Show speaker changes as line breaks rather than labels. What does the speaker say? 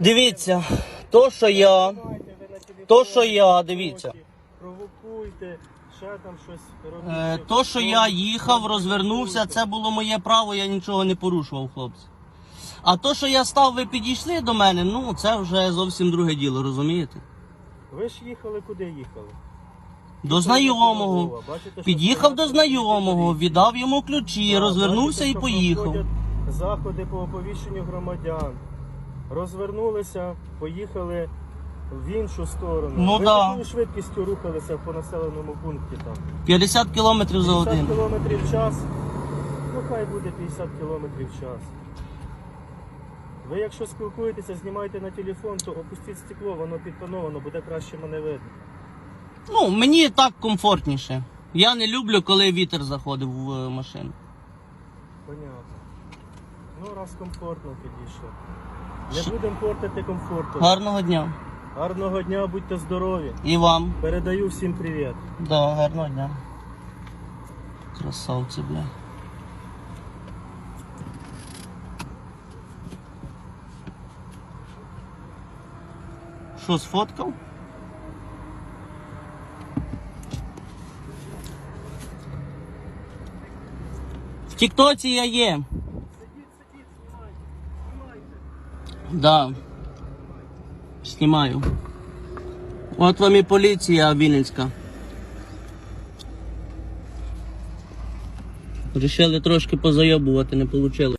Дивіться, то, що я, то, що я, дивіться.
Провокуйте, ще там щось.
Е, то, що я їхав, розвернувся, це було моє право, я нічого не порушував, хлопці. А то, що я став, ви підійшли до мене, ну це вже зовсім друге діло, розумієте?
Ви ж їхали, куди їхали?
До знайомого.
Бачите, що
Під'їхав до знайомого, віддав йому ключі, розвернувся
бачите,
і
що
поїхав.
проходять Заходи по оповіщенню громадян. Розвернулися, поїхали в іншу сторону.
Ну
Ви
да.
якою швидкістю рухалися по населеному пункті там?
50 кілометрів за
50
годину.
кілометрів в час. Ну хай буде 50 кілометрів в час. Ви якщо спілкуєтеся, знімайте на телефон, то опустіть стекло, воно підтоновано, буде краще мене видно.
Ну, мені так комфортніше. Я не люблю, коли вітер заходив в е, машину.
Понятно. Ну, раз комфортно підійшло. Не будемо портити комфорту.
Гарного дня.
Гарного дня, будьте здорові.
І вам.
Передаю всім привіт.
Да, гарного дня. Красавці, бля. Що, сфоткав? В Тіктоці я є. Да. Знімаю. От вам і поліція Вінницька. Рішили трошки позайобувати, не вийшло.